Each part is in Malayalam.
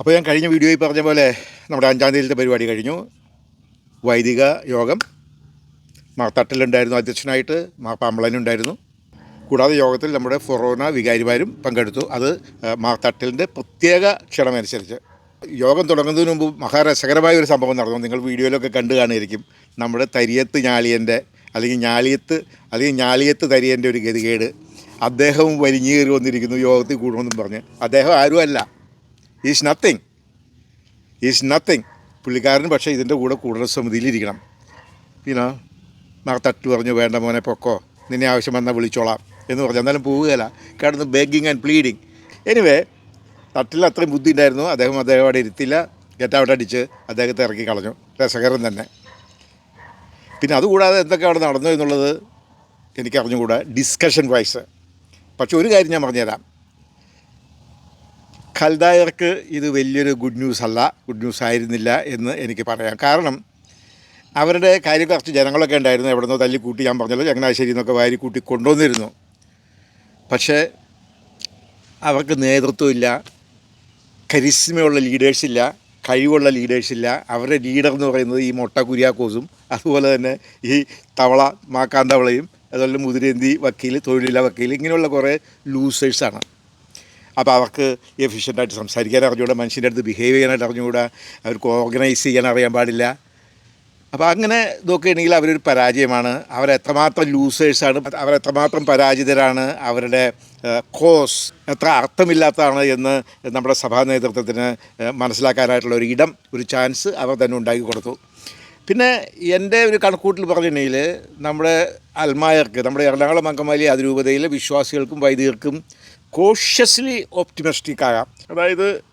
അപ്പോൾ ഞാൻ കഴിഞ്ഞ വീഡിയോയിൽ പറഞ്ഞ പോലെ നമ്മുടെ അഞ്ചാം തീയതിയിലത്തെ പരിപാടി കഴിഞ്ഞു. വൈദിക യോഗം. മാർ തട്ടിലുണ്ടായിരുന്നു അധ്യക്ഷനായിട്ട് മാർ പാമ്പളനുണ്ടായിരുന്നു കൂടാതെ യോഗത്തിൽ നമ്മുടെ ഫൊറോന വികാരിമാരും പങ്കെടുത്തു. അത് ഏഹ്, മാർ തട്ടിലിന്റെ പ്രത്യേക ക്ഷണമനുസരിച്ച് യോഗം തുടങ്ങുന്നതിന് മുമ്പ് മഹാരസകരമായ ഒരു സംഭവം നടന്നു. നിങ്ങൾ വീഡിയോയിലൊക്കെ കണ്ടു കാണുമായിരിക്കും. നമ്മുടെ തരിയത്ത് ഞാളിയന്റെ അല്ലെങ്കിൽ ഞാളിയത്ത് അല്ലെങ്കിൽ ഞാളിയത്ത് തരിയന്റെ ഒരു ഗതികേട്. അദ്ദേഹവും വലിഞ്ഞു കയറി വന്നിരിക്കുന്നു യോഗത്തിൽ കൂടുമെന്നും പറഞ്ഞ്. അദ്ദേഹം ആരുമല്ല. ഈസ് നത്തിങ് ഈസ് നത്തിങ് പുള്ളിക്കാരൻ പക്ഷേ ഇതിന്റെ കൂടെ കൂടുതൽ സമിതിയിലിരിക്കണം. പിന്നെ മാർ തട്ട് പറഞ്ഞു വേണ്ട മോനെ പൊക്കോ. നിന്നെ ആവശ്യം വന്നാൽ വിളിച്ചോളാം. എന്ന് പറഞ്ഞു. എന്നാലും പോവുകയില്ല. കിടന്ന് ബേഗിങ് ആൻഡ് പ്ലീഡിങ് എനിവേ തട്ടിൽ അത്രയും ബുദ്ധി ഉണ്ടായിരുന്നു. അദ്ദേഹം അദ്ദേഹം അവിടെ ഇരുത്തില്ല. ഗെറ്റ് അടിച്ച് അദ്ദേഹത്തെ ഇറക്കി കളഞ്ഞു. രസകരം തന്നെ. പിന്നെ അതുകൂടാതെ എന്തൊക്കെ അവിടെ നടന്നു എന്നുള്ളത് എനിക്ക് അറിഞ്ഞുകൂടാ ഡിസ്കഷൻ വൈസ് പക്ഷെ ഒരു കാര്യം ഞാൻ പറഞ്ഞുതരാം. ഖൽദായർക്ക് ഇത് വലിയൊരു ഗുഡ് ന്യൂസ് അല്ല ഗുഡ് ന്യൂസ് ആയിരുന്നില്ല എന്ന് എനിക്ക് പറയാം. കാരണം അവരുടെ കാര്യം കുറച്ച് ജനങ്ങളൊക്കെ ഉണ്ടായിരുന്നു എവിടെ നിന്നോ തല്ലിക്കൂട്ടി ഞാൻ പറഞ്ഞല്ലോ ചങ്ങനാശ്ശേരി എന്നൊക്കെ വാരി കൂട്ടി കൊണ്ടുവന്നിരുന്നു. പക്ഷേ അവർക്ക് നേതൃത്വമില്ല കരിസ്മയുള്ള ലീഡേഴ്സില്ല കഴിവുള്ള ലീഡേഴ്സില്ല അവരുടെ ലീഡർ എന്ന് പറയുന്നത് ഈ മൊട്ട കുര്യാക്കോസും അതുപോലെ തന്നെ ഈ തവള മാക്കാന്തവളയും അതുപോലെ മുതിരേന്തി വക്കീൽ തൊഴിലില്ല വക്കീൽ ഇങ്ങനെയുള്ള കുറേ ലൂസേഴ്സാണ് അപ്പോൾ അവർക്ക് എഫിഷ്യന്റായിട്ട് സംസാരിക്കാൻ അറിഞ്ഞുകൂടാ മനുഷ്യന്റെ അടുത്ത് ബിഹേവ് ചെയ്യാനായിട്ട് അറിഞ്ഞുകൂടാ അവർക്ക് ഓർഗനൈസ് ചെയ്യാൻ അറിയാൻ പാടില്ല. അപ്പോൾ അങ്ങനെ നോക്കുകയാണെങ്കിൽ അവരൊരു പരാജയമാണ്. അവരെത്രമാത്രം ലൂസേഴ്സാണ് അവരെത്രമാത്രം പരാജിതരാണ് അവരുടെ കോസ് എത്ര അർത്ഥമില്ലാത്തതാണ് എന്ന് നമ്മുടെ സഭാ നേതൃത്വത്തിന് മനസ്സിലാക്കാനായിട്ടുള്ള ഒരു ഇടം ഒരു ചാൻസ് അവർ തന്നെ ഉണ്ടാക്കി കൊടുത്തു. പിന്നെ എന്റെ ഒരു കണക്കൂട്ടിൽ പറഞ്ഞിട്ടുണ്ടെങ്കിൽ നമ്മുടെ അൽമായർക്ക് നമ്മുടെ എറണാകുളം അങ്കമാലി അതിരൂപതയിലെ വിശ്വാസികൾക്കും വൈദികർക്കും കോഷ്യസ്ലി ഓപ്റ്റിമിസ്റ്റിക് ആകാം അതായത്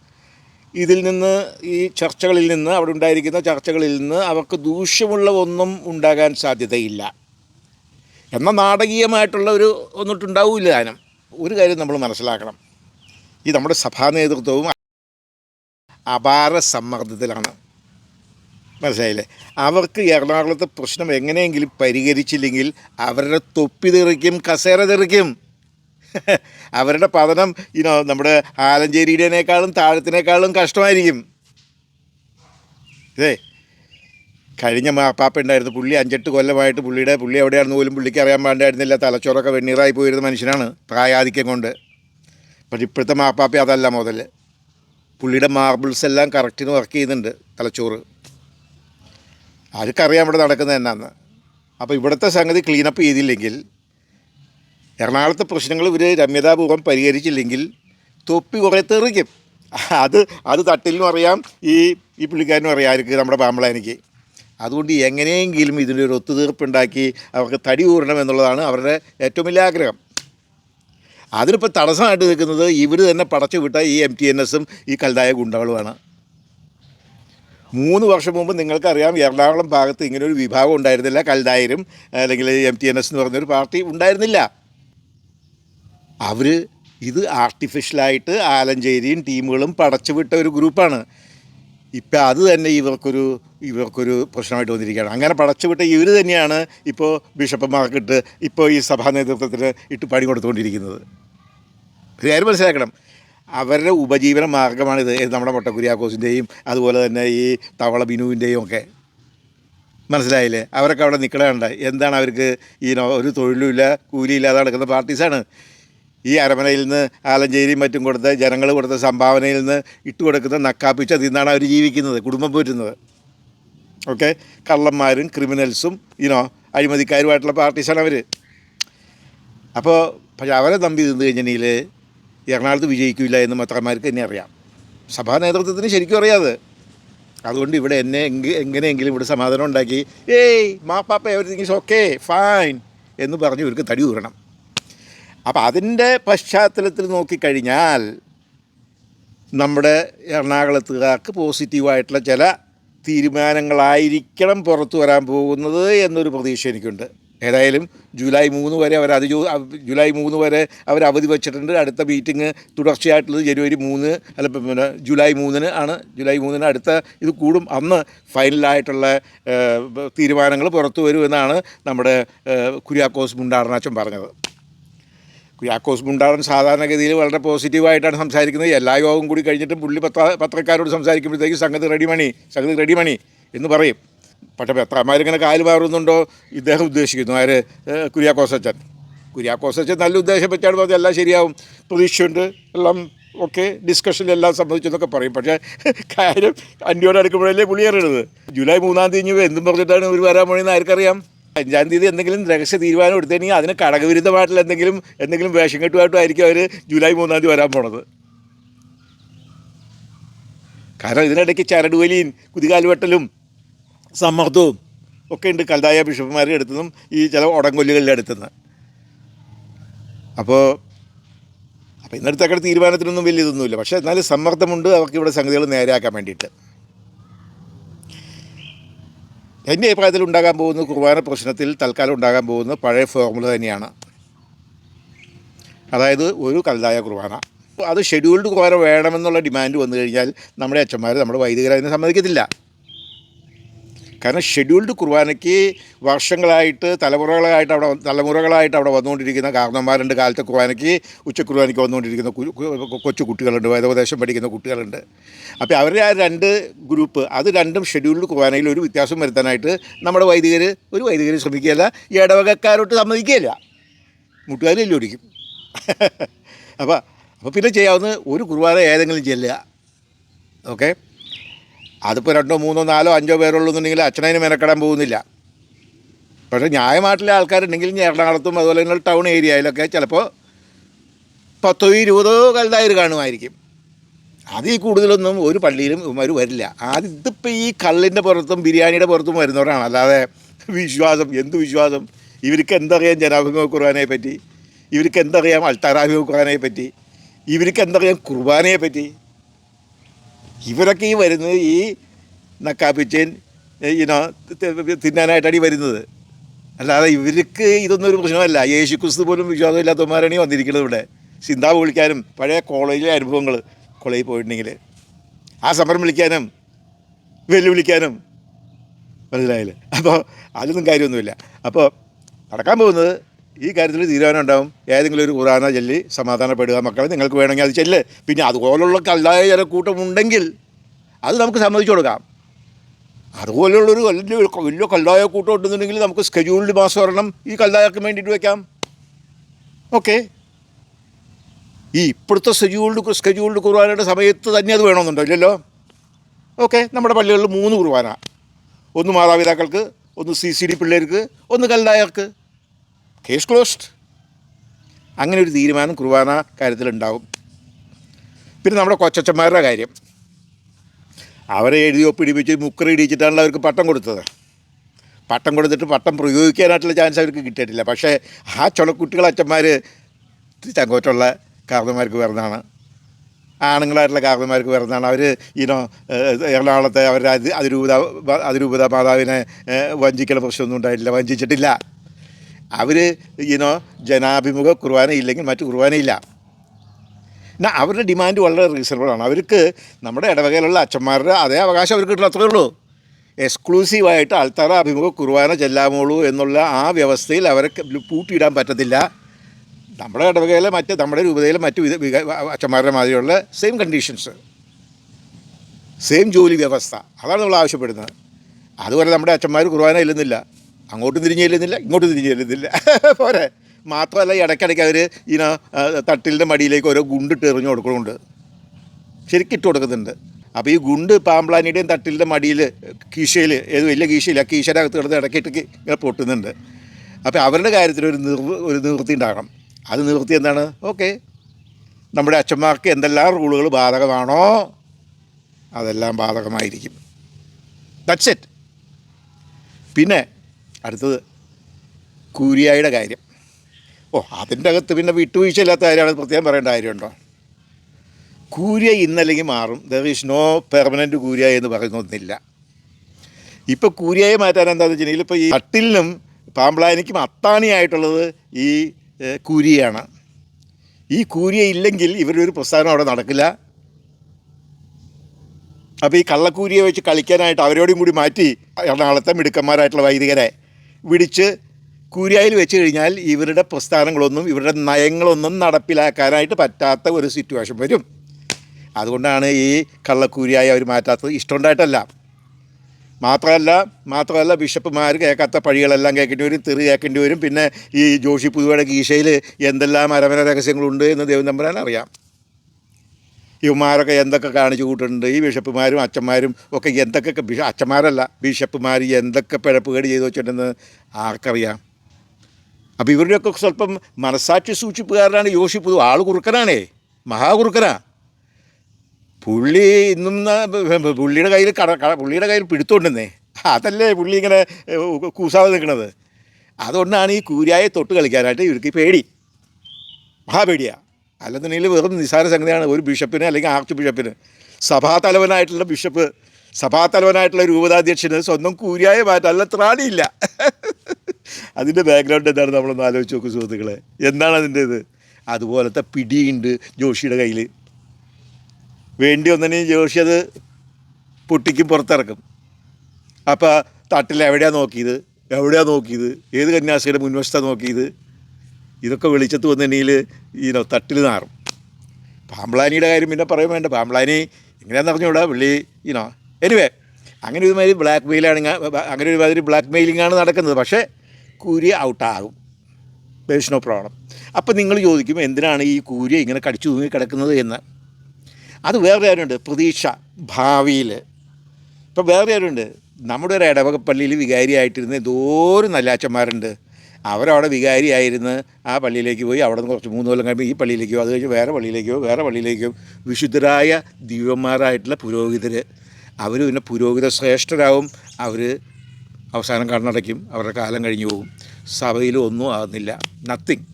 ഇതിൽ നിന്ന് ഈ ചർച്ചകളിൽ നിന്ന് അവിടെ ഉണ്ടായിരിക്കുന്ന ചർച്ചകളിൽ നിന്ന് അവർക്ക് ദൂഷ്യമുള്ള ഒന്നും ഉണ്ടാകാൻ സാധ്യതയില്ല. എന്ന നാടകീയമായിട്ടുള്ള ഒരു ഒന്നിട്ടുണ്ടാവില്ല ദാനം ഒരു കാര്യം നമ്മൾ മനസ്സിലാക്കണം. ഈ നമ്മുടെ സഭാ നേതൃത്വവും അപാര സമ്മർദ്ദത്തിലാണ്. മനസ്സിലായില്ലേ? അവർക്ക് എറണാകുളത്തെ പ്രശ്നം എങ്ങനെയെങ്കിലും പരിഹരിച്ചില്ലെങ്കിൽ അവരുടെ തൊപ്പി തെറിക്കും കസേര തെറിക്കും. അവരുടെ പതനം ഇനോ നമ്മുടെ ആലഞ്ചേരിയുടേനേക്കാളും താഴത്തിനേക്കാളും കഷ്ടമായിരിക്കും. ഇതേ കഴിഞ്ഞ മാപ്പാപ്പ ഉണ്ടായിരുന്നു പുള്ളി അഞ്ചെട്ട് കൊല്ലമായിട്ട് പുള്ളിയുടെ പുള്ളി എവിടെയാണെന്ന് പോലും പുള്ളിക്ക് അറിയാൻ പാടായിരുന്നില്ല തലച്ചോറൊക്കെ വെണ്ണീറായി പോയിരുന്ന മനുഷ്യനാണ് പ്രായാധിക്യം കൊണ്ട്. പക്ഷേ ഇപ്പോഴത്തെ മാപ്പാപ്പ അതല്ല മുതൽ പുള്ളിയുടെ മാർബിൾസ് എല്ലാം കറക്റ്റിന് വർക്ക് ചെയ്യുന്നുണ്ട് തലച്ചോറ്. ആർക്കറിയാം ഇവിടെ നടക്കുന്നത് എന്നാന്ന്. അപ്പോൾ ഇവിടുത്തെ സംഗതി ക്ലീനപ്പ് ചെയ്തില്ലെങ്കിൽ എറണാകുളത്തെ പ്രശ്നങ്ങൾ ഇവർ രമ്യതാപൂർവം പരിഹരിച്ചില്ലെങ്കിൽ തൊപ്പി കുറേ തെറിക്കും. അത് അത് തട്ടിലിനും അറിയാം ഈ ഈ പുള്ളിക്കാരനും അറിയാം ആർക്ക് നമ്മുടെ പാമ്പളാനിക്ക്. അതുകൊണ്ട് എങ്ങനെയെങ്കിലും ഇതിന്റെ ഒരു ഒത്തുതീർപ്പുണ്ടാക്കി അവർക്ക് തടി കൂടണം എന്നുള്ളതാണ് അവരുടെ ഏറ്റവും വലിയ ആഗ്രഹം. അതിനിപ്പോൾ തടസ്സമായിട്ട് നിൽക്കുന്നത് ഇവർ തന്നെ പടച്ചു വിട്ട ഈ എം ടി എൻ എസും ഈ കൽതായ ഗുണ്ടകളുമാണ്. മൂന്ന് വർഷം മുമ്പ് നിങ്ങൾക്കറിയാം എറണാകുളം ഭാഗത്ത് ഇങ്ങനൊരു വിഭാഗം ഉണ്ടായിരുന്നില്ല. കൽദായരും അല്ലെങ്കിൽ എം ടി എൻ എസ് എന്ന് പറഞ്ഞൊരു പാർട്ടി ഉണ്ടായിരുന്നില്ല. അവർ ഇത് ആർട്ടിഫിഷ്യലായിട്ട് ആലഞ്ചേരിയും ടീമുകളും പടച്ചു വിട്ട ഒരു ഗ്രൂപ്പാണ്. ഇപ്പം അത് തന്നെ ഇവർക്കൊരു ഇവർക്കൊരു പ്രശ്നമായിട്ട് വന്നിരിക്കുകയാണ്. അങ്ങനെ പടച്ചുവിട്ട ഇവർ തന്നെയാണ് ഇപ്പോൾ ബിഷപ്പന്മാർക്കിട്ട് ഇപ്പോൾ ഈ സഭാ നേതൃത്വത്തിന് ഇട്ട് പണി കൊടുത്തുകൊണ്ടിരിക്കുന്നത്. കാര്യം മനസ്സിലാക്കണം. അവരുടെ ഉപജീവന മാർഗമാണിത്. നമ്മുടെ മൊട്ടക്കുര്യാക്കോസിന്റെയും അതുപോലെ തന്നെ ഈ തവള ബിനുവിന്റെയും ഒക്കെ. മനസ്സിലായില്ലേ? അവരൊക്കെ അവിടെ നിൽക്കണുണ്ട് എന്താണ് അവർക്ക് ഈ ഒരു തൊഴിലുമില്ല കൂലിയില്ലാതെ നടക്കുന്ന പാർട്ടീസാണ്. ഈ അരമനയിൽ നിന്ന് ആലഞ്ചേരിയും മറ്റും കൊടുത്ത് ജനങ്ങൾ കൊടുത്ത സംഭാവനയിൽ നിന്ന് ഇട്ട് കൊടുക്കുന്ന നക്കാപ്പിച്ച നിന്നാണ് അവർ ജീവിക്കുന്നത് കുടുംബം പോറ്റുന്നത്. ഓക്കെ കള്ളന്മാരും ക്രിമിനൽസും ഇനോ അഴിമതിക്കാരുമായിട്ടുള്ള പാർട്ടീസാണ് അവർ അപ്പോൾ പക്ഷേ അവരെ തമ്പി നിന്ന് കഴിഞ്ഞിട്ടുണ്ടെങ്കിൽ എറണാകുളത്ത് വിജയിക്കില്ല എന്ന് മാത്രമാർക്ക് തന്നെ അറിയാം. സഭാ നേതൃത്വത്തിന് ശരിക്കും അറിയാതെ. അതുകൊണ്ട് ഇവിടെ എന്നെ എങ്ങനെയെങ്കിലും ഇവിടെ സമാധാനം ഉണ്ടാക്കി ഏയ് മാപ്പാപ്പ എവറിങ് ഇസ് ഓക്കെ ഫൈൻ എന്ന് പറഞ്ഞ് ഇവർക്ക് തടി കൂരണം അപ്പോൾ അതിന്റെ പശ്ചാത്തലത്തിൽ നോക്കിക്കഴിഞ്ഞാൽ നമ്മുടെ എറണാകുളത്തുകാർക്ക് പോസിറ്റീവായിട്ടുള്ള ചില തീരുമാനങ്ങളായിരിക്കണം പുറത്തു വരാൻ പോകുന്നത് എന്നൊരു പ്രതീക്ഷ എനിക്കുണ്ട്. ഏതായാലും ജൂലൈ മൂന്ന് വരെ അവർ അതിജോ ജൂലൈ മൂന്ന് വരെ അവർ അവധി വെച്ചിട്ടുണ്ട്. അടുത്ത മീറ്റിംഗ് തുടർച്ചയായിട്ടുള്ളത് ജനുവരി മൂന്ന് അല്ല പിന്നെ ജൂലൈ മൂന്നിന് ആണ്. ജൂലൈ മൂന്നിന് അടുത്ത ഇത് കൂടും. അന്ന് ഫൈനലായിട്ടുള്ള തീരുമാനങ്ങൾ പുറത്തു വരുമെന്നാണ് നമ്മുടെ കുര്യാക്കോസ് മുണ്ടാടനാച്ചൻ പറഞ്ഞത്. കുര്യാക്കോസ് മുണ്ടാടൻ സാധാരണഗതിയിൽ വളരെ പോസിറ്റീവായിട്ടാണ് സംസാരിക്കുന്നത്. എല്ലാ യോഗവും കൂടി കഴിഞ്ഞിട്ടും പുള്ളി പത്ര പത്രക്കാരോട് സംസാരിക്കുമ്പോഴത്തേക്കും സംഗതി റെഡി മണി സംഗതി റെഡി മണി എന്ന് പറയും. പക്ഷേ പത്രമാരിങ്ങനെ കാൽ മാറുന്നുണ്ടോ ഇദ്ദേഹം ഉദ്ദേശിക്കുന്നു? ആര്? ഏഹ് കുര്യാക്കോസ് അച്ഛൻ കുര്യാക്കോസ് അച്ഛൻ നല്ല ഉദ്ദേശം വെച്ചാണ് പറഞ്ഞാൽ എല്ലാം ശരിയാവും. പ്രതീക്ഷയുണ്ട്. എല്ലാം ഓക്കെ ഡിസ്കഷൻ എല്ലാം സംബന്ധിച്ചെന്നൊക്കെ പറയും. പക്ഷേ കാര്യം അന്യോട് അടുക്കുമ്പോഴല്ലേ പുള്ളി ജൂലൈ മൂന്നാം തീയതി എന്തും പറഞ്ഞിട്ടാണ് ഇവർ വരാൻ പോണെന്ന് ആർക്കറിയാം? അഞ്ചാം തീയതി എന്തെങ്കിലും രഹസ്യ തീരുമാനം എടുത്തെങ്കിൽ അതിന് കടകവിരുദ്ധമായിട്ടുള്ള എന്തെങ്കിലും എന്തെങ്കിലും വേഷം കെട്ടുമായിട്ടും ആയിരിക്കും അവർ ജൂലൈ മൂന്നാം തീയതി വരാൻ പോണത്. കാരണം ഇതിനിടയ്ക്ക് ചരടുവലിയും കുതികാലുവെട്ടലും സമ്മർദ്ദവും ഒക്കെ ഉണ്ട് കൽതായ ബിഷപ്പുമാരുടെ അടുത്തുനിന്നും ഈ ചില ഉടങ്കൊല്ലുകളുടെ അടുത്തുനിന്ന് അപ്പോൾ അപ്പോൾ ഇന്നടുത്തൊക്കെ തീരുമാനത്തിനൊന്നും വലിയ ഇതൊന്നുമില്ല. പക്ഷേ എന്നാലും സമ്മർദ്ദമുണ്ട് അവർക്ക് ഇവിടെ സംഗതികൾ നേരെയാക്കാൻ വേണ്ടിയിട്ട്. എന്റെ അഭിപ്രായത്തിൽ ഉണ്ടാകാൻ പോകുന്ന കുർബാന പ്രശ്നത്തിൽ തൽക്കാലം ഉണ്ടാകാൻ പോകുന്ന പഴയ ഫോർമുല തന്നെയാണ്. അതായത് ഒരു കല്ലായ കുർബാന. അത് ഷെഡ്യൂൾഡ് കുർബാന വേണമെന്നുള്ള ഡിമാൻഡ് വന്നു കഴിഞ്ഞാൽ നമ്മുടെ അച്ഛന്മാർ നമ്മുടെ വൈദികർ സമ്മതിക്കത്തില്ല. കാരണം ഷെഡ്യൂൾഡ് കുർബാനയ്ക്ക് വർഷങ്ങളായിട്ട് തലമുറകളായിട്ട് അവിടെ തലമുറകളായിട്ട് അവിടെ വന്നുകൊണ്ടിരിക്കുന്ന കാരണന്മാരുണ്ട് കാലത്തെ കുർബാനയ്ക്ക് ഉച്ച കുർബാനയ്ക്ക് വന്നുകൊണ്ടിരിക്കുന്ന കൊച്ചു കുട്ടികളുണ്ട് വേദോപദേശം പഠിക്കുന്ന കുട്ടികളുണ്ട്. അപ്പോൾ അവരുടെ ആ രണ്ട് ഗ്രൂപ്പ് അത് രണ്ടും ഷെഡ്യൂൾഡ് കുർബാനയിൽ ഒരു വ്യത്യാസം വരുത്താനായിട്ട് നമ്മുടെ വൈദികർ ഒരു വൈദികർ ശ്രമിക്കുകയില്ല ഈ ഇടവകക്കാരോട്ട് സമ്മതിക്കുകയില്ല. മുട്ടുകാരില്ല ഒരിക്കും അപ്പോൾ അപ്പോൾ പിന്നെ ചെയ്യാവുന്ന ഒരു കുർബാന ഏതെങ്കിലും ചെല്ലുക. ഓക്കെ? അതിപ്പോൾ രണ്ടോ മൂന്നോ നാലോ അഞ്ചോ പേരുള്ളൂന്നുണ്ടെങ്കിൽ അച്ഛനതിന് മെനക്കെടാൻ പോകുന്നില്ല. പക്ഷേ ന്യായമായിട്ടുള്ള ആൾക്കാരുണ്ടെങ്കിൽ എറണാകുളത്തും അതുപോലെ തന്നെ ടൗൺ ഏരിയയിലൊക്കെ ചിലപ്പോൾ പത്തോ ഇരുപതോ കൽതായർ കാണുമായിരിക്കും. അതിൽ കൂടുതലൊന്നും ഒരു പള്ളിയിലും ഇവന്മാർ വരില്ല. ആദ്യം ഈ കള്ളിന്റെ പുറത്തും ബിരിയാണിയുടെ പുറത്തും വരുന്നവരാണ്. അല്ലാതെ വിശ്വാസം എന്ത് വിശ്വാസം? ഇവർക്ക് എന്തറിയാം ജനാഭിമുഖ കുർബാനയെ പറ്റി? ഇവർക്ക് എന്തറിയാം അൽത്താരാഭിമുഖ കുർബാനയെ പറ്റി? ഇവർക്ക് എന്തറിയാം കുർബാനയെ പറ്റി? ഇവരൊക്കെ ഈ വരുന്നത് ഈ നക്കാപ്പിച്ചൻ ഇനോ തിന്നാനായിട്ടാണ് ഈ വരുന്നത്. അല്ലാതെ ഇവർക്ക് ഇതൊന്നും ഒരു പ്രശ്നമല്ല. യേശു ക്രിസ്തു പോലും വിശ്വാസമില്ലാത്തവന്മാരാണ് ഈ വന്നിരിക്കുന്നത് ഇവിടെ. ചിന്താ വിളിക്കാനും പഴയ കോളേജിലെ അനുഭവങ്ങൾ കോളേജിൽ പോയിട്ടുണ്ടെങ്കിൽ. ആ സമരം വിളിക്കാനും വെല്ലുവിളിക്കാനും മനസ്സിലായില്ലേ? അപ്പോൾ അതിലൊന്നും കാര്യമൊന്നുമില്ല. അപ്പോൾ നടക്കാൻ പോകുന്നത് ഈ കാര്യത്തിൽ തീരുമാനം ഉണ്ടാവും. ഏതെങ്കിലും ഒരു ഖുറാന ചൊല്ലി സമാധാനപ്പെടുക മക്കളെ നിങ്ങൾക്ക് വേണമെങ്കിൽ അത് ചെല്ല്. പിന്നെ അതുപോലുള്ള കല്ലായ ചില കൂട്ടമുണ്ടെങ്കിൽ അത് നമുക്ക് സമ്മതിച്ചു കൊടുക്കാം. അതുപോലെയുള്ളൊരു വലിയ വലിയ കല്ലായ കൂട്ടം ഉണ്ടെന്നുണ്ടെങ്കിൽ നമുക്ക് സ്കെഡ്യൂൾഡ് മാസം ഒരെണ്ണം ഈ കല്ലായക്ക് വേണ്ടിയിട്ട് വയ്ക്കാം ഓക്കെ? ഈ ഇപ്പോഴത്തെ സ്കെഡ്യൂൾഡ് സ്കെഡ്യൂൾഡ് കുർബാനയുടെ സമയത്ത് തന്നെ അത് വേണമെന്നുണ്ടോ? ഇല്ലല്ലോ? ഓക്കെ നമ്മുടെ പള്ളികളിൽ മൂന്ന് കുർബാന ഒന്ന് മാതാപിതാക്കൾക്ക് ഒന്ന് സി സി ഡി പിള്ളേർക്ക് ഒന്ന് കല്ലായർക്ക് കേസ് ക്ലോസ്ഡ് അങ്ങനെ ഒരു തീരുമാനം കുർബാന കാര്യത്തിലുണ്ടാവും. പിന്നെ നമ്മുടെ കൊച്ചച്ചന്മാരുടെ കാര്യം. അവരെ എഴുതി ഒപ്പിടിപ്പിച്ച് മുക്കറി ഇടിച്ചിട്ടാണല്ലോ അവർക്ക് പട്ടം കൊടുത്തത്. പട്ടം കൊടുത്തിട്ട് പട്ടം പ്രയോഗിക്കാനായിട്ടുള്ള ചാൻസ് അവർക്ക് കിട്ടിയിട്ടില്ല. പക്ഷേ ആ ചുണക്കുട്ടികൾ അച്ഛന്മാർ ചങ്കോറ്റുള്ള കാർന്നമാർക്ക് വരുന്നതാണ് ആണുങ്ങളായിട്ടുള്ള കാർന്നമാർക്ക് വരുന്നതാണ് അവർ ഈനോ എറണാകുളത്തെ അവരുടെ അതി അതിരൂപത അതിരൂപത മാതാവിനെ വഞ്ചിക്കുന്ന പ്രശ്നമൊന്നും ഉണ്ടായിട്ടില്ല വഞ്ചിച്ചിട്ടില്ല. അവർ ഇനോ ജനാഭിമുഖ കുർബാന ഇല്ലെങ്കിൽ മറ്റു കുർബാനയില്ല എന്നാൽ അവരുടെ ഡിമാൻഡ് വളരെ റീസണബിളാണ് അവർക്ക് നമ്മുടെ ഇടവകയിലുള്ള അച്ഛന്മാരുടെ അതേ അവകാശം അവർക്ക് കിട്ടണം അത്രയേ ഉള്ളൂ. എക്സ്ക്ലൂസീവായിട്ട് ആൾത്താറ അഭിമുഖ കുർബാന ചെല്ലാമോളൂ എന്നുള്ള ആ വ്യവസ്ഥയിൽ അവരെ പൂട്ടിയിടാൻ പറ്റത്തില്ല. നമ്മുടെ ഇടവകയിലെ മറ്റ് നമ്മുടെ രൂപതയിലെ മറ്റ് വിധ അച്ഛന്മാരുടെ മാതിരിയുള്ള സെയിം കണ്ടീഷൻസ് സെയിം ജോലി വ്യവസ്ഥ. അതാണ് നമ്മൾ ആവശ്യപ്പെടുന്നത്. അതുപോലെ നമ്മുടെ അച്ഛന്മാർ കുർബാന ഇല്ലെന്നില്ല. അങ്ങോട്ടും തിരിഞ്ഞ് ചെല്ലുന്നില്ല ഇങ്ങോട്ടും തിരിഞ്ഞ് ചെല്ലുന്നില്ല. പോരെ. മാത്രമല്ല ഈ ഇടയ്ക്കിടയ്ക്ക് അവർ ഇതിനെ തട്ടിലിന്റെ മടിയിലേക്ക് ഓരോ ഗുണ്ടിട്ട് എറിഞ്ഞു കൊടുക്കുന്നുണ്ട്. ശരിക്കും ഇട്ട് കൊടുക്കുന്നുണ്ട്. അപ്പോൾ ഈ ഗുണ്ട് പാമ്പ്ലാനിയുടെയും തട്ടിലിന്റെ മടിയിൽ കീശയിൽ ഏത് വലിയ കീശയിൽ ആ കീശയുടെ അകത്ത് കിടന്ന് ഇടയ്ക്കിട്ട് ഇങ്ങനെ പൊട്ടുന്നുണ്ട്. അപ്പോൾ അവരുടെ കാര്യത്തിൽ ഒരു നിർ ഒരു നിവൃത്തി ഉണ്ടാകണം. അത് നിവൃത്തി എന്താണ്? ഓക്കെ. നമ്മുടെ അച്ഛന്മാർക്ക് എന്തെല്ലാം റൂളുകൾ ബാധകമാണോ? അതെല്ലാം ബാധകമായിരിക്കും. ദറ്റ്സ് ഇറ്റ് പിന്നെ അടുത്തത് കൂരിയായുടെ കാര്യം. ഓ അതിന്റെ അകത്ത് പിന്നെ വിട്ടുവീഴ്ചയില്ലാത്ത കാര്യമാണ് പ്രത്യേകം പറയേണ്ട കാര്യമുണ്ടോ? കൂരിയ ഇന്നല്ലെങ്കിൽ മാറും. ദർ ഈസ് നോ പെർമനന്റ് കൂരിയ എന്ന് പറയുന്നൊന്നില്ല. ഇപ്പോൾ കൂരിയായി മാറ്റാൻ എന്താണെന്ന് വെച്ചിട്ടുണ്ടെങ്കിൽ ഇപ്പോൾ ഈ തട്ടിലിനും പാമ്പ്ളാനിക്കും അത്താണിയായിട്ടുള്ളത് ഈ കൂരിയാണ്. ഈ കൂരിയ ഇല്ലെങ്കിൽ ഇവരുടെ ഒരു പ്രസ്ഥാനം അവിടെ നടക്കില്ല. അപ്പോൾ ഈ കള്ളക്കൂരിയെ വെച്ച് കളിക്കാനായിട്ട് അവരോടും കൂടി മാറ്റി എറണാകുളത്തെ മിടുക്കന്മാരായിട്ടുള്ള വൈദികരെ വിളിച്ച് കുര്യായിൽ വെച്ച് കഴിഞ്ഞാൽ ഇവരുടെ പ്രസ്ഥാനങ്ങളൊന്നും ഇവരുടെ നയങ്ങളൊന്നും നടപ്പിലാക്കാനായിട്ട് പറ്റാത്ത ഒരു സിറ്റുവേഷൻ വരും. അതുകൊണ്ടാണ് ഈ കള്ളക്കൂരിയായി അവർ മാറ്റാത്തത്. ഇഷ്ടമുണ്ടായിട്ടല്ല. മാത്രമല്ല മാത്രമല്ല ബിഷപ്പുമാർ കേൾക്കാത്ത പഴികളെല്ലാം കേൾക്കേണ്ടി വരും തെറി കേൾക്കേണ്ടി വരും. പിന്നെ ഈ ജോഷി പുതുവയുടെ ഗീഷയിൽ എന്തെല്ലാം അരമന രഹസ്യങ്ങളുണ്ട് എന്ന് ദേവൻ തമ്പുരാൻ അറിയാം ഇവന്മാരൊക്കെ എന്തൊക്കെ കാണിച്ചു കൂട്ടുന്നുണ്ട് ഈ ബിഷപ്പുമാരും അച്ഛന്മാരും ഒക്കെ എന്തൊക്കെ ബിഷ അച്ഛന്മാരല്ല ബിഷപ്പുമാർ എന്തൊക്കെ പിഴപ്പുകേട് ചെയ്തു വെച്ചിട്ടുണ്ടെന്ന് ആർക്കറിയാം? അപ്പോൾ ഇവരുടെയൊക്കെ സ്വല്പം മനസാക്ഷി സൂക്ഷിപ്പുകാരനാണ് യോഷി പുതു ആൾ കുറുക്കനാണേ മഹാകുറുക്കനാണ് പുള്ളി ഇന്നും പുള്ളിയുടെ കയ്യിൽ കട പുള്ളിയുടെ കയ്യിൽ പിടുത്തോണ്ടെന്നേ അതല്ലേ പുള്ളി ഇങ്ങനെ കൂസാതെ നിൽക്കുന്നത് അതുകൊണ്ടാണ് ഈ കൂരായെ തൊട്ട് കളിക്കാനായിട്ട് ഇവർക്ക് പേടി. മഹാപേടിയാ. അല്ലെന്നുണ്ടെങ്കിൽ വെറും നിസ്സാര സംഗതിയാണ്. ഒരു ബിഷപ്പിന് അല്ലെങ്കിൽ ആർച്ച് ബിഷപ്പിന്. സഭാതലവനായിട്ടുള്ള ബിഷപ്പ് സഭാതലവനായിട്ടുള്ള രൂപതാധ്യക്ഷന് സ്വന്തം കൂരിയായ മാറ്റം. അല്ല ത്രാണിയില്ല. അതിന്റെ ബാക്ക്ഗ്രൗണ്ട് എന്താണ് നമ്മളൊന്ന് ആലോചിച്ച് നോക്കും സുഹൃത്തുക്കളെ. എന്താണ് അതിന്റെ ഇത്? അതുപോലത്തെ പിടിയുണ്ട് ജോഷിയുടെ കയ്യിൽ വേണ്ടി ഒന്നിനെയും ജോഷി അത് പൊട്ടിക്കും പുറത്തിറക്കും. അപ്പോൾ തട്ടിൽ എവിടെയാണ് നോക്കിയത്? എവിടെയാണ് നോക്കിയത്? ഏത് കന്യാസിയുടെ മുൻവശത്താണ് നോക്കിയത്? ഇതൊക്കെ വെളിച്ചത്ത് വന്നിട്ടുണ്ടെങ്കിൽ ഈ തട്ടിൽ നാറും. പാമ്പ്ലാനിയുടെ കാര്യം പിന്നെ പറയാൻ വേണ്ട. പാമ്പ്ലാനി എങ്ങനെയാണെന്ന് അറിഞ്ഞൂടാ പുള്ളി ഈനോ എനിവേ അങ്ങനെ ഒരുമാതിരി ബ്ലാക്ക് മെയിലാണ് അങ്ങനെ ഒരുമാതിരി ബ്ലാക്ക് മെയിലിംഗ് ആണ് നടക്കുന്നത്. പക്ഷേ കൂരി ഔട്ടാകും. ബേസ് പ്രോണം അപ്പം നിങ്ങൾ ചോദിക്കും എന്തിനാണ് ഈ കൂരി ഇങ്ങനെ കടിച്ചു തൂങ്ങി കിടക്കുന്നത് എന്ന്? അത് വേറെ ആരുണ്ട്? പ്രതീക്ഷ ഭാവിയിൽ. ഇപ്പം വേറെ ആരുണ്ട്? നമ്മുടെ ഒരു ഇടവകപ്പള്ളിയിൽ വികാരിയായിട്ടിരുന്ന എന്തോരം നല്ല അച്ഛന്മാരുണ്ട് അവരവിടെ വികാരിയായിരുന്ന് ആ പള്ളിയിലേക്ക് പോയി അവിടെ നിന്ന് കുറച്ച് മൂന്ന് കൊല്ലം കഴിയുമ്പോൾ ഈ പള്ളിയിലേക്കോ അത് കഴിഞ്ഞ് വേറെ പള്ളിയിലേക്കോ വേറെ പള്ളിയിലേക്കോ വിശുദ്ധരായ ദിവ്യന്മാരായിട്ടുള്ള പുരോഹിതർ അവർ പിന്നെ പുരോഹിത ശ്രേഷ്ഠരാകും അവർ അവസാനം കണ്ണടയ്ക്കും. അവരുടെ കാലം കഴിഞ്ഞു പോകും. സഭയിൽ ഒന്നും ആകുന്നില്ല നത്തിങ്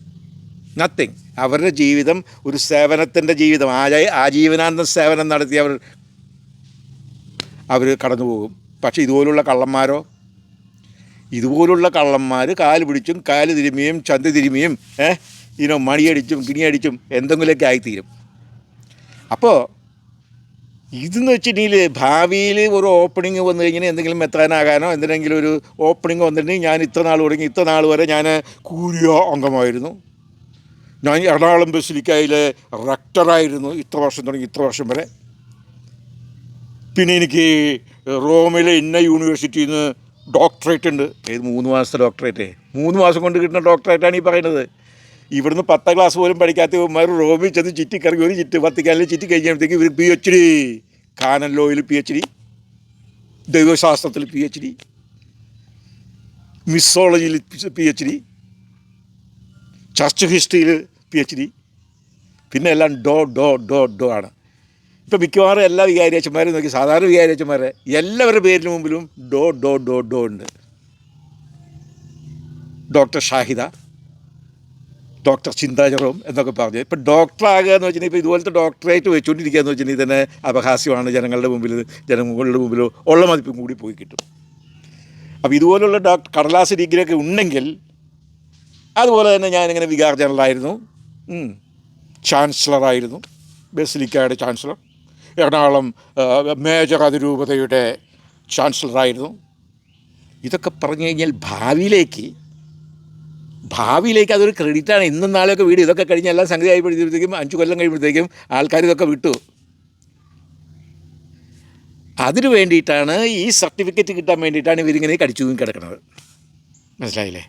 നത്തിങ് അവരുടെ ജീവിതം ഒരു സേവനത്തിന്റെ ജീവിതം. ആജീ ആജീവനാന്ത സേവനം നടത്തി അവർ അവർ കടന്നു പോകും പക്ഷേ ഇതുപോലുള്ള കള്ളന്മാരോ ഇതുപോലുള്ള കള്ളന്മാർ കാൽ പിടിച്ചും കാൽ തിരുമിയും ചന്ത തിരുമിയും ഏഹ് ഇനോ മണിയടിച്ചും കിണിയടിച്ചും എന്തെങ്കിലുമൊക്കെ ആയിത്തീരും. അപ്പോൾ ഇതെന്ന് വെച്ചിട്ടുണ്ടെങ്കിൽ ഭാവിയിൽ ഒരു ഓപ്പണിങ് വന്നു കഴിഞ്ഞാൽ എന്തെങ്കിലും എത്താനാകാനോ എന്തിനെങ്കിലും ഒരു ഓപ്പണിങ് വന്നിട്ടുണ്ടെങ്കിൽ ഞാൻ ഇത്ര നാൾ തുടങ്ങി ഇത്ര നാൾ വരെ ഞാൻ കൂലിയ അംഗമായിരുന്നു. ഞാൻ എറണാകുളം ബസിലിക്കയിലെ റക്ടറായിരുന്നു ഇത്ര വർഷം തുടങ്ങി ഇത്ര വർഷം വരെ. പിന്നെ എനിക്ക് റോമിലെ ഇന്ന യൂണിവേഴ്സിറ്റിയിൽ നിന്ന് ഡോക്ടറേറ്റ് ഉണ്ട്. ഏത് മൂന്ന് മാസത്തെ ഡോക്ടറേറ്റ് മൂന്ന് മാസം കൊണ്ട് കിട്ടുന്ന ഡോക്ടറേറ്റാണ് ഈ പറയുന്നത്. ഇവിടുന്ന് പത്താം ക്ലാസ് പോലും പഠിക്കാത്ത ഇവന്മാർ റോമിൽ ചെന്ന് ചുറ്റിക്കറങ്ങി ഒരു ചുറ്റ് വത്തിക്കാനിൽ ചുറ്റി കഴിഞ്ഞപ്പോഴത്തേക്ക് ഇവർ പി എച്ച് ഡി കാനൻ ലോയിൽ പി എച്ച് ഡി ദൈവശാസ്ത്രത്തിൽ പി എച്ച് ഡി മിസ്സോളജിയിൽ പി എച്ച് ഡി ചർച്ച് ഹിസ്റ്ററിയിൽ പി എച്ച് ഡി പിന്നെ എല്ലാം ഡോ ഡോ ഡോ ഡോ ആണ്. ഇപ്പം മിക്കവാറും എല്ലാ വികാരിയച്ചന്മാരും നോക്കി സാധാരണ വികാരിയച്ചന്മാരെ എല്ലാവരുടെ പേരിന് മുമ്പിലും ഡോ ഡോ ഡോ ഡോ ഉണ്ട്. ഡോക്ടർ ഷാഹിദ ഡോക്ടർ ചിന്താചറോം എന്നൊക്കെ പറഞ്ഞു. ഇപ്പം ഡോക്ടറാകുക എന്ന് വെച്ചിട്ടുണ്ടെങ്കിൽ ഇപ്പോൾ ഇതുപോലത്തെ ഡോക്ടറേറ്റ് വെച്ചുകൊണ്ടിരിക്കുക എന്ന് വെച്ചിട്ടുണ്ടെങ്കിൽ തന്നെ അപഹാസ്യമാണ് ജനങ്ങളുടെ മുമ്പിൽ ജനങ്ങളുടെ മുമ്പിൽ ഉള്ള മതിപ്പും കൂടി പോയി കിട്ടും. അപ്പോൾ ഇതുപോലുള്ള ഡോക്ടർ കടലാസ് ഡിഗ്രിയൊക്കെ ഉണ്ടെങ്കിൽ അതുപോലെ തന്നെ ഞാനിങ്ങനെ വികാർ ജനറലായിരുന്നു. ചാൻസലറായിരുന്നു. ബസിലിക്കയുടെ ചാൻസലർ. എറണാകുളം മേജർ അതിരൂപതയുടെ ചാൻസലറായിരുന്നു. ഇതൊക്കെ പറഞ്ഞു കഴിഞ്ഞാൽ ഭാവിയിലേക്ക് ഭാവിയിലേക്ക് അതൊരു ക്രെഡിറ്റാണ്. ഇന്നും നാളെയൊക്കെ വീട് ഇതൊക്കെ കഴിഞ്ഞ് എല്ലാം സംഗതി ആയപ്പോഴത്തേക്കും അഞ്ച് കൊല്ലം കഴിയുമ്പോഴത്തേക്കും ആൾക്കാർ ഇതൊക്കെ വിട്ടു. അതിനു വേണ്ടിയിട്ടാണ് ഈ സർട്ടിഫിക്കറ്റ് കിട്ടാൻ വേണ്ടിയിട്ടാണ് ഇവരിങ്ങനെ കടിച്ചു കിടക്കുന്നത്. മനസ്സിലായില്ലേ?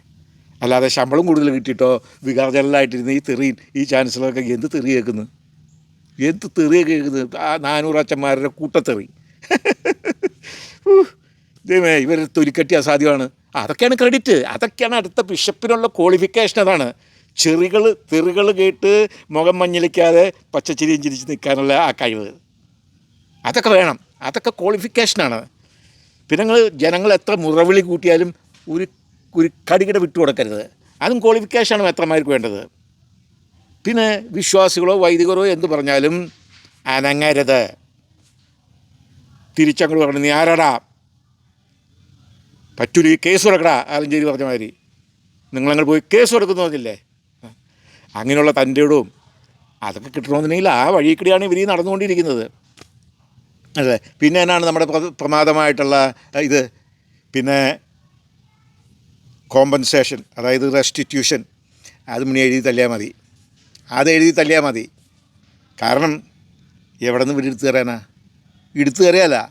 അല്ലാതെ ശമ്പളം കൂടുതൽ കിട്ടിയിട്ടോ വികാർ ജനറലായിട്ടിരുന്ന ഈ തെറി ഈ ചാൻസലറൊക്കെ എന്ത് തെറി കേൾക്കുന്നു? എന്ത് തെറിയ കേൾക്കുന്നത്? ആ നാനൂറ് അച്ഛന്മാരുടെ കൂട്ടത്തെറി. ദൈവമേ ഇവർ തൊലിക്കട്ടി അസാധ്യമാണ് അതൊക്കെയാണ് ക്രെഡിറ്റ് അതൊക്കെയാണ് അടുത്ത ബിഷപ്പിനുള്ള ക്വാളിഫിക്കേഷൻ അതാണ്. ചെറികൾ തെറികൾ കേട്ട് മുഖം മഞ്ഞളിക്കാതെ പച്ചച്ചിരിയും ചിരിച്ച് നിൽക്കാനുള്ള ആ കഴിവ്. അതൊക്കെ വേണം. അതൊക്കെ ക്വാളിഫിക്കേഷനാണ് പിന്നെ നിങ്ങൾ ജനങ്ങൾ എത്ര മുറവിളി കൂട്ടിയാലും ഒരു ഒരു കടികിട വിട്ടു കൊടുക്കരുത് അതും ക്വാളിഫിക്കേഷനാണ് എത്രമാർക്ക് വേണ്ടത്. പിന്നെ വിശ്വാസികളോ വൈദികരോ എന്ത് പറഞ്ഞാലും അനങ്ങരുത്. തിരിച്ചങ്ങോട്ട് പറഞ്ഞു നീ ആരാടാ? പറ്റൂലി കേസ് കൊടുക്കടാ ആലഞ്ചേരി പറഞ്ഞ മാതിരി. നിങ്ങളങ്ങൾ പോയി കേസ് കൊടുക്കുന്നതില്ലേ അങ്ങനെയുള്ള തന്റെ ഇടവും അതൊക്കെ കിട്ടണമെന്നുണ്ടെങ്കിൽ ആ വഴി കൂടിയാണ് ഇവർ ഈ നടന്നുകൊണ്ടിരിക്കുന്നത്. അതെ പിന്നെ എന്നാണ് നമ്മുടെ പ്രമാദമായിട്ടുള്ള ഇത്? പിന്നെ കോമ്പൻസേഷൻ അതായത് റെസ്റ്റിറ്റ്യൂഷൻ അത് മുന്നേ എഴുതി തല്ലിയാൽ മതി. അത് എഴുതി തള്ളിയാൽ മതി. കാരണം എവിടെ നിന്ന് ഇവിടെ കയറാനാ എടുത്തു തരാല.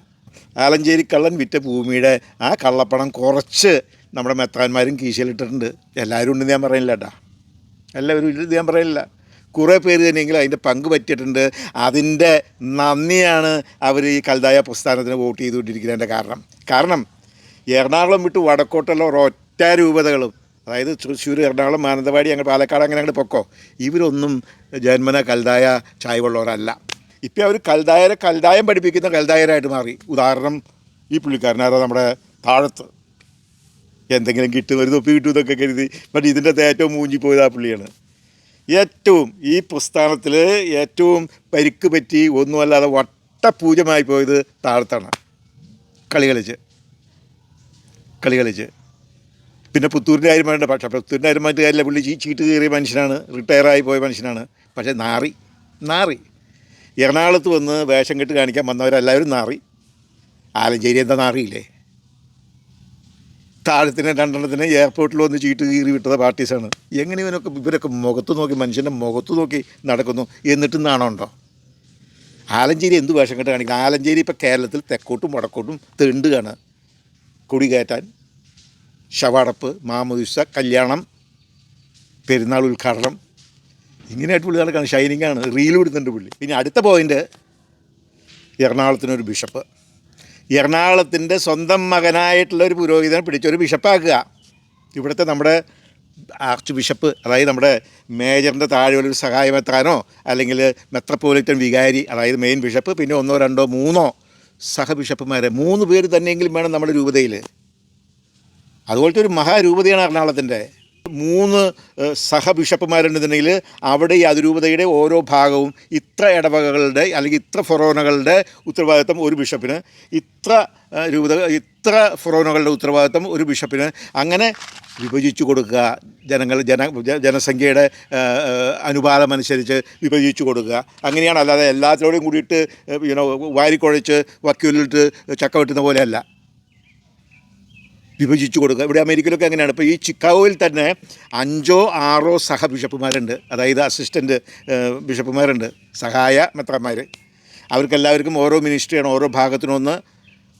ആലഞ്ചേരി കള്ളൻ വിറ്റ ഭൂമിയുടെ ആ കള്ളപ്പണം കുറച്ച് നമ്മുടെ മെത്താന്മാരും കീശയിലിട്ടിട്ടുണ്ട്. എല്ലാവരും ഉണ്ടെന്ന് ഞാൻ പറയുന്നില്ല കേട്ടാ എല്ലാവരും ഇല്ലെന്ന് ഞാൻ പറയുന്നില്ല. കുറേ പേര് തന്നെയെങ്കിലും അതിന്റെ പങ്ക് പറ്റിയിട്ടുണ്ട്. അതിന്റെ നന്ദിയാണ് അവർ ഈ കൽതായ പ്രസ്ഥാനത്തിന് വോട്ട് ചെയ്തുകൊണ്ടിരിക്കുന്നതിന്റെ കാരണം. കാരണം എറണാകുളം വിട്ട് വടക്കോട്ടുള്ള ഒരൊറ്റ രൂപതകളും അതായത് തൃശ്ശൂർ എറണാകുളം മാനന്തവാടി അങ്ങനെ പാലക്കാട് അങ്ങനെ അങ്ങോട്ട് പൊക്കോ. ഇവരൊന്നും ജന്മന കൽതായ ചായവുള്ളവരല്ല. ഇപ്പം അവർ കൽതായരെ കൽതായം പഠിപ്പിക്കുന്ന കൽതായരായിട്ട് മാറി. ഉദാഹരണം ഈ പുള്ളിക്കാരനാരോ നമ്മുടെ താഴത്ത്. എന്തെങ്കിലും കിട്ടും ഒരു തൊപ്പി കിട്ടും എന്നൊക്കെ കരുതി. ബട്ട് ഇതിന്റെ ഏറ്റവും മൂഞ്ചി പോയത് ആ പുള്ളിയാണ്. ഏറ്റവും ഈ പ്രസ്ഥാനത്തിൽ ഏറ്റവും പരിക്ക് പറ്റി ഒന്നുമല്ലാതെ വട്ടപൂജമായി പോയത് താഴത്താണ്. കളി കളിച്ച്. കളി കളിച്ച്. പിന്നെ പുത്തൂരിന്റെ കാര്യം വേണ്ട പക്ഷേ പുത്തൂരിന്റെ കാര്യം മറ്റു കാര്യമില്ല. പുള്ളി ചീട്ട് കയറിയ മനുഷ്യനാണ്. റിട്ടയറായി പോയ മനുഷ്യനാണ്. പക്ഷേ നാറി. നാറി. എറണാകുളത്ത് വന്ന് വേഷം കെട്ട് കാണിക്കാൻ വന്നവരെല്ലാവരും നാറി. ആലഞ്ചേരി എന്താ നാറിയില്ലേ? താഴത്തിന് രണ്ടെണ്ണത്തിന് എയർപോർട്ടിൽ വന്ന് ചീട്ട് കീറി വിട്ടത് പാർട്ടീസാണ്. എങ്ങനെ ഇവനൊക്കെ ഇവരൊക്കെ മുഖത്ത് നോക്കി മനുഷ്യന്റെ മുഖത്ത് നോക്കി നടക്കുന്നു എന്നിട്ട് നാണമുണ്ടോ? ആലഞ്ചേരി എന്ത് വേഷം കെട്ട് കാണിക്കണം ആലഞ്ചേരി ഇപ്പോൾ കേരളത്തിൽ തെക്കോട്ടും വടക്കോട്ടും തെണ്ടുകയാണ് കൊടി കയറ്റാൻ. ശവടപ്പ് മാമുദിസ കല്യാണം പെരുന്നാൾ ഉദ്ഘാടനം. ഇങ്ങനെയായിട്ട് പുള്ളി നടക്കുകയാണ് ഷൈനിങ് ആണ്. റീൽ വിടുന്നുണ്ട് പുള്ളി. പിന്നെ അടുത്ത പോയിന്റ് എറണാകുളത്തിനൊരു ബിഷപ്പ് എറണാകുളത്തിന്റെ സ്വന്തം മകനായിട്ടുള്ള ഒരു പുരോഹിതനെ പിടിച്ചൊരു ബിഷപ്പാക്കുക ഇവിടുത്തെ നമ്മുടെ ആർച്ച് ബിഷപ്പ് അതായത് നമ്മുടെ മേജറിന്റെ താഴെയുള്ള ഒരു സഹായമെത്താനോ അല്ലെങ്കിൽ മെത്രപ്പോലിറ്റൻ വികാരി അതായത് മെയിൻ ബിഷപ്പ് പിന്നെ ഒന്നോ രണ്ടോ മൂന്നോ സഹബിഷപ്പുമാരെ മൂന്ന് പേര് തന്നെയെങ്കിലും വേണം നമ്മുടെ രൂപതയിൽ അതുപോലത്തെ ഒരു മഹാരൂപതയാണ് എറണാകുളത്തിന്റെ. മൂന്ന് ഏഹ്, സഹ ബിഷപ്പുമാരുണ്ടെന്നുണ്ടെങ്കിൽ അവിടെ ഈ അതിരൂപതയുടെ ഓരോ ഭാഗവും ഇത്ര ഇടവകകളുടെ അല്ലെങ്കിൽ ഇത്ര ഫൊറോനകളുടെ ഉത്തരവാദിത്തം ഒരു ബിഷപ്പിന് ഇത്ര രൂപത ഇത്ര ഫൊറോനകളുടെ ഉത്തരവാദിത്തം ഒരു ബിഷപ്പിന്. അങ്ങനെ വിഭജിച്ചു കൊടുക്കുക ജനങ്ങൾ ജന ജനസംഖ്യയുടെ അനുപാതമനുസരിച്ച് വിഭജിച്ചു കൊടുക്കുക. അങ്ങനെയാണ് അല്ലാതെ എല്ലാത്തിനോടും കൂടിയിട്ട് യുനോ വാരിക്കുഴച്ച് വക്കീലിട്ട് ചക്ക വെട്ടുന്ന പോലെയല്ല. വിഭജിച്ചു കൊടുക്കുക. ഇവിടെ അമേരിക്കയിലൊക്കെ അങ്ങനെയാണ്. ഇപ്പോൾ ഈ ചിക്കാഗോയിൽ തന്നെ അഞ്ചോ ആറോ സഹ ബിഷപ്പുമാരുണ്ട്. അതായത് അസിസ്റ്റന്റ് ബിഷപ്പുമാരുണ്ട്. സഹായ മെത്രന്മാർ അവർക്കെല്ലാവർക്കും ഓരോ മിനിസ്ട്രിയാണ് ഓരോ ഭാഗത്തിനൊന്ന്.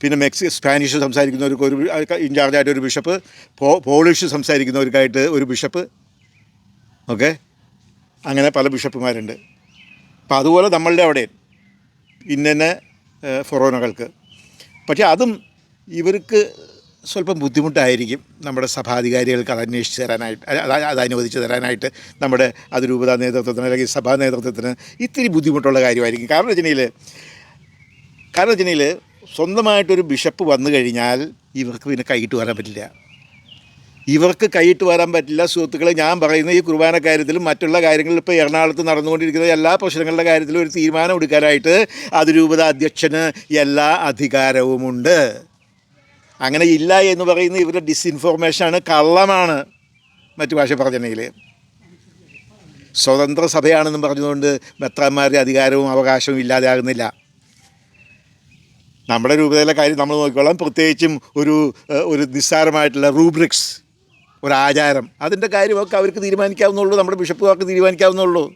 പിന്നെ മെക്സി സ്പാനിഷ് സംസാരിക്കുന്നവർക്ക് ഒരു ഇൻചാർജായിട്ട് ഒരു ബിഷപ്പ്. പോ പോളിഷ് സംസാരിക്കുന്നവർക്കായിട്ട് ഒരു ബിഷപ്പ്. ഓക്കെ? അങ്ങനെ പല ബിഷപ്പുമാരുണ്ട്. അപ്പോൾ അതുപോലെ നമ്മളുടെ അവിടെ ഇന്നെ ഫൊറോനകൾക്ക്. പക്ഷേ അതും ഇവർക്ക് സ്വല്പം ബുദ്ധിമുട്ടായിരിക്കും നമ്മുടെ സഭാധികാരികൾക്ക് അത് അന്വേഷിച്ച് തരാനായിട്ട് അത് അത് അത് അനുവദിച്ച് തരാനായിട്ട് നമ്മുടെ അതിരൂപത നേതൃത്വത്തിന് അല്ലെങ്കിൽ സഭാ നേതൃത്വത്തിന് ഇത്തിരി ബുദ്ധിമുട്ടുള്ള കാര്യമായിരിക്കും. കാരണം വെച്ചിട്ടുണ്ടെങ്കിൽ കാരണം വെച്ചിട്ടുണ്ടെങ്കിൽ സ്വന്തമായിട്ടൊരു ബിഷപ്പ് വന്നു കഴിഞ്ഞാൽ ഇവർക്ക് പിന്നെ കൈയിട്ട് വരാൻ പറ്റില്ല. ഇവർക്ക് കൈയിട്ട് വരാൻ പറ്റില്ല. സുഹൃത്തുക്കളെ ഞാൻ പറയുന്ന ഈ കുർബാന കാര്യത്തിലും മറ്റുള്ള കാര്യങ്ങളിൽ ഇപ്പോൾ എറണാകുളത്ത് നടന്നുകൊണ്ടിരിക്കുന്ന എല്ലാ പ്രശ്നങ്ങളുടെ കാര്യത്തിലും ഒരു തീരുമാനം എടുക്കാനായിട്ട് അതിരൂപത അധ്യക്ഷന് എല്ലാ അധികാരവുമുണ്ട്. അങ്ങനെ ഇല്ല എന്ന് പറയുന്ന ഇവരുടെ ഡിസ്ഇൻഫോർമേഷനാണ് കള്ളമാണ് മറ്റു ഭാഷ പറഞ്ഞിട്ടുണ്ടെങ്കിൽ. സ്വതന്ത്ര സഭയാണെന്നും പറഞ്ഞുകൊണ്ട് മെത്രാന്മാരുടെ അധികാരവും അവകാശവും ഇല്ലാതെയാകുന്നില്ല നമ്മുടെ രൂപതയിലെ കാര്യം നമ്മൾ നോക്കിക്കോളാം. പ്രത്യേകിച്ചും ഒരു ഒരു നിസ്സാരമായിട്ടുള്ള റൂബ്രിക്സ് ഒരു അതിന്റെ കാര്യമൊക്കെ അവർക്ക് തീരുമാനിക്കാവുന്നുള്ളൂ. നമ്മുടെ ബിഷപ്പുകാർക്ക് തീരുമാനിക്കാവുന്നുള്ളൂ.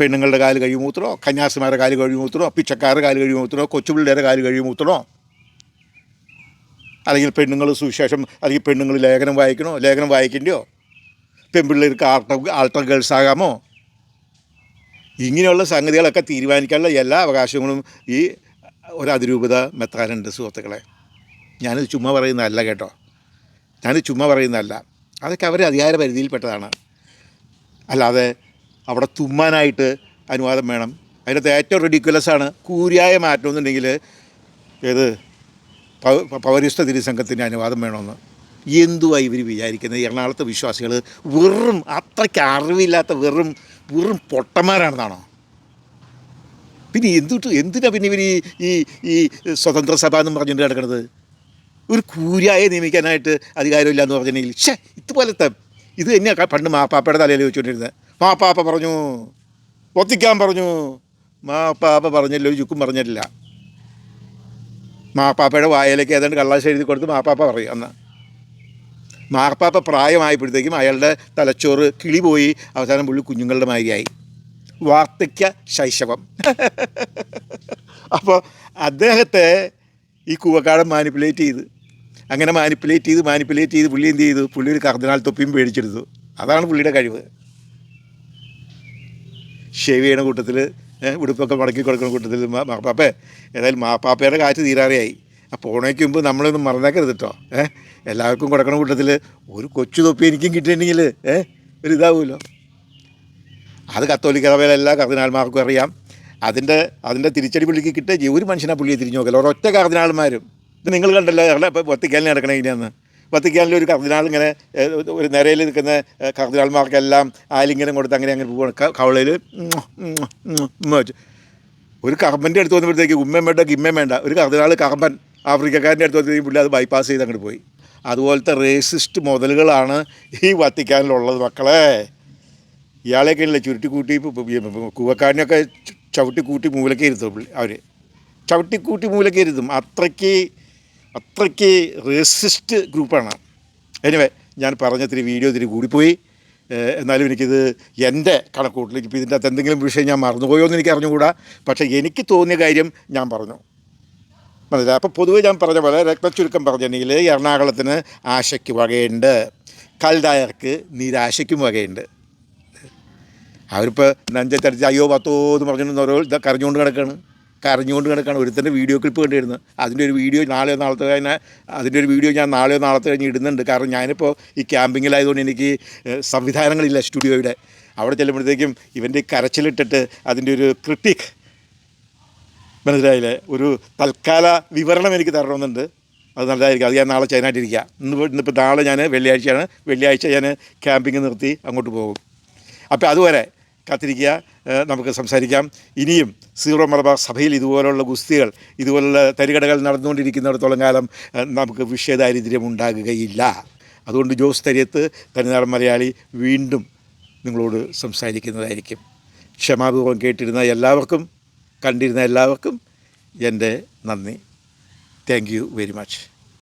പെണ്ണുങ്ങളുടെ കാൽ കഴിയുമൂത്രോ കന്യാസിമാരുടെ കാൽ കഴിയുമൂത്രോ പിച്ചക്കാരുടെ കാൽ കഴിയുമൂത്രോ കൊച്ചുപിള്ളേരുടെ കാൽ കഴിയുമൂത്രോ അല്ലെങ്കിൽ പെണ്ണുങ്ങൾ സുവിശേഷം അല്ലെങ്കിൽ പെണ്ണുങ്ങൾ ലേഖനം വായിക്കണോ? ലേഖനം വായിക്കേണ്ടയോ? പെൺപിള്ളേർക്ക് ആൾട്ടർ ആൾട്ടർ ഗേൾസ് ആകാമോ? ഇങ്ങനെയുള്ള സംഗതികളൊക്കെ തീരുമാനിക്കാനുള്ള എല്ലാ അവകാശങ്ങളും ഈ ഒരു അതിരൂപത മെത്താനുണ്ട് സുഹൃത്തുക്കളെ. ഞാനിത് ചുമ്മാ പറയുന്നതല്ല കേട്ടോ. ഞാൻ ചുമ്മാ പറയുന്നതല്ല. അതൊക്കെ അവരുടെ അധികാര പരിധിയിൽപ്പെട്ടതാണ്. അല്ലാതെ അവിടെ തുമ്മാനായിട്ട് അനുവാദം വേണം. അതിനകത്ത് ഏറ്റവും റെഡിക്കുലസ് ആണ്. കൂരിയായ മാറ്റം എന്നുണ്ടെങ്കിൽ ഏത്? പൗരസ്ത്യ തിരുസംഘത്തിന്റെ അനുവാദം വേണമെന്ന്. എന്തുവാ ഇവർ വിചാരിക്കുന്നത്? എറണാകുളത്തെ വിശ്വാസികൾ വെറും അത്രയ്ക്ക് അറിവില്ലാത്ത വെറും വെറും പൊട്ടന്മാരാണെന്നാണോ? പിന്നെ എന്തുട്ട് എന്തിനാ പിന്നെ ഇവർ ഈ ഈ സ്വതന്ത്ര സഭ എന്ന് പറഞ്ഞുകൊണ്ട് കിടക്കുന്നത് ഒരു കൂരായെ നിയമിക്കാനായിട്ട് അധികാരമില്ല എന്ന് പറഞ്ഞിട്ടുണ്ടെങ്കിൽ ഷേ ഇതുപോലത്തെ ഇത് തന്നെയാണ് പണ്ട് മാപ്പാപ്പയുടെ തലയിൽ വെച്ചുകൊണ്ടിരുന്നത്. മാപ്പാപ്പ പറഞ്ഞു പൊത്തിക്കാൻ പറഞ്ഞു. മാപ്പാപ്പ പറഞ്ഞല്ലോ ഒരു ചുക്കും പറഞ്ഞിട്ടില്ല. മാപ്പാപ്പയുടെ വായയിലേക്ക് ഏതാണ്ട് കള്ളാശ എഴുതി കൊടുത്ത് മാപ്പാപ്പ പറയും അന്ന്. മാർപ്പാപ്പ പ്രായമായപ്പോഴത്തേക്കും അയാളുടെ തലച്ചോറ് കിളി പോയി അവസാനം പുള്ളി കുഞ്ഞുങ്ങളുടെ മാതിരിയായി. വാർദ്ധക്യ ശൈശവം. അപ്പോൾ അദ്ദേഹത്തെ ഈ കൂവക്കാടൻ മാനിപ്പുലേറ്റ് ചെയ്ത് അങ്ങനെ മാനിപ്പുലേറ്റ് ചെയ്ത് മാനിപ്പുലേറ്റ് ചെയ്ത് പുള്ളി എന്ത് ചെയ്തു? പുള്ളി ഒരു കർദിനാൾ തൊപ്പിയും മേടിച്ചെടുത്തു അതാണ് പുള്ളിയുടെ കഴിവ്. ഷേവ് കൂട്ടത്തിൽ ഉടുപ്പൊക്കെ മടക്കി കൊടുക്കുന്ന കൂട്ടത്തിൽ. മാപ്പാപ്പേ ഏതായാലും മാപ്പാപ്പയുടെ കാറ്റ് തീരാറെയായി. ആ പോണേക്ക് മുമ്പ് നമ്മളൊന്നും മറന്നേക്കരുത് കേട്ടോ ഏഹ് എല്ലാവർക്കും കൊടുക്കണ കൂട്ടത്തിൽ. ഒരു കൊച്ചു തൊപ്പി എനിക്കും കിട്ടിയിട്ടുണ്ടെങ്കിൽ ഏഹ് ഒരു ഇതാവുമല്ലോ അത് കത്തോലിക്ക സഭയിലെ എല്ലാ കർദിനാൾമാർക്കും അറിയാം. അതിന്റെ അതിന്റെ തിരിച്ചടി പുള്ളിക്ക് കിട്ടിയ ഒരു മനുഷ്യനാ പുള്ളിയെ തിരിഞ്ഞു നോക്കല്ലോ ഒരൊറ്റ കർദിനാൾമാരും. ഇത് നിങ്ങൾ കണ്ടല്ലോ വത്തിക്കാനിൽ നടക്കണേ ഇനിയെന്ന് വത്തിക്കാനിൽ ഒരു കർദിനാൾ ഇങ്ങനെ ഒരു നിരയിൽ നിൽക്കുന്ന കർദിനാൾമാർക്കെല്ലാം ആലിംഗനം കൊടുത്ത് അങ്ങനെ അങ്ങനെ പോവാണ്. കവളയിൽ ഒരു കർമ്മന്റെ അടുത്ത് വന്നപ്പോഴത്തേക്ക് ഉമ്മയും വേണ്ട ഗിമ്മയും വേണ്ട. ഒരു കർദിനാൾ കർമ്മൻ ആഫ്രിക്കക്കാരന്റെ അടുത്ത് വന്നപ്പോഴത്തേക്കും പുള്ളി അത് ബൈപ്പാസ് ചെയ്ത് അങ്ങോട്ട് പോയി. അതുപോലത്തെ റേസിസ്റ്റ് മുതലുകളാണ് ഈ വത്തിക്കാനിലുള്ളത് മക്കളെ. ഇയാളെയൊക്കെ ഇല്ല ചുരുട്ടി കൂട്ടി കൂവക്കാരനെയൊക്കെ ചവിട്ടി കൂട്ടി മൂലക്ക് ഇരുത്തും പുള്ളി അവർ ചവിട്ടിക്കൂട്ടി മൂലക്കേരുത്തും അത്രയ്ക്ക് അത്രയ്ക്ക് റേസിസ്റ്റ് ഗ്രൂപ്പാണ്. എനിവേ ഞാൻ പറഞ്ഞ ഇത്തിരി വീഡിയോ ഇത്തിരി കൂടിപ്പോയി. എന്നാലും എനിക്കിത് എന്റെ കണക്കൂട്ടിൽ ഇപ്പോൾ ഇതിന്റെ അകത്ത് എന്തെങ്കിലും വിഷയം ഞാൻ മറന്നുപോയോ എന്ന് എനിക്ക് അറിഞ്ഞുകൂടാ. പക്ഷേ എനിക്ക് തോന്നിയ കാര്യം ഞാൻ പറഞ്ഞു. മനസ്സിലായി? അപ്പോൾ പൊതുവെ ഞാൻ പറഞ്ഞ പോലെ രക്തചുരുക്കം പറഞ്ഞിട്ടുണ്ടെങ്കിൽ എറണാകുളത്തിന് ആശയ്ക്ക് വകയുണ്ട്. കൽദായർക്ക് നിരാശയ്ക്കും വകയുണ്ട്. അവരിപ്പോൾ നെഞ്ചത്തടിച്ച് അയ്യോ പത്തോ എന്ന് പറഞ്ഞിട്ടുണ്ടെന്ന് ഓരോ കരഞ്ഞുകൊണ്ട് കിടക്കാണ്. കരഞ്ഞുകൊണ്ട് കിടക്കാണ്. ഒരുത്തന്റെ വീഡിയോ ക്ലിപ്പ് കണ്ടിരുന്നു. അതിന്റെ ഒരു വീഡിയോ നാളെയോ നാളത്തെ കഴിഞ്ഞാൽ അതിന്റെ ഒരു വീഡിയോ ഞാൻ നാളെയോ നാളത്തെ കഴിഞ്ഞ് ഇടുന്നുണ്ട്. കാരണം ഞാനിപ്പോൾ ഈ ക്യാമ്പിങ്ങിലായതുകൊണ്ട് എനിക്ക് സംവിധാനങ്ങളില്ല സ്റ്റുഡിയോയുടെ. അവിടെ ചെല്ലുമ്പോഴത്തേക്കും ഇവന്റെ കരച്ചിലിട്ടിട്ട് അതിന്റെ ഒരു ക്രിട്ടിക് മനസ്സിലായില്ലേ? ഒരു തൽക്കാല വിവരണം എനിക്ക് തരണമെന്നുണ്ട്. അത് നല്ലതായിരിക്കും. അത് ഞാൻ നാളെ ചെയ്യാനായിട്ടിരിക്കുക. ഇന്ന് ഇന്നിപ്പോൾ നാളെ ഞാൻ വെള്ളിയാഴ്ചയാണ്. വെള്ളിയാഴ്ച ഞാൻ ക്യാമ്പിങ് നിർത്തി അങ്ങോട്ട് പോകും. അപ്പോൾ അതുവരെ കാത്തിരിക്കുക. നമുക്ക് സംസാരിക്കാം. ഇനിയും സീറോ മലബാർ സഭയിൽ ഇതുപോലുള്ള ഗുസ്തികൾ ഇതുപോലുള്ള തരികടകൾ നടന്നുകൊണ്ടിരിക്കുന്നിടത്തോളം കാലം നമുക്ക് വിഷയദാരിദ്ര്യം ഉണ്ടാകുകയില്ല. അതുകൊണ്ട് ജോസ് തരിയത്ത് തനിനാടൻ മലയാളി വീണ്ടും നിങ്ങളോട് സംസാരിക്കുന്നതായിരിക്കും. ക്ഷമാപൂർവം കേട്ടിരുന്ന എല്ലാവർക്കും കണ്ടിരുന്ന എല്ലാവർക്കും എന്റെ നന്ദി. Thank you very much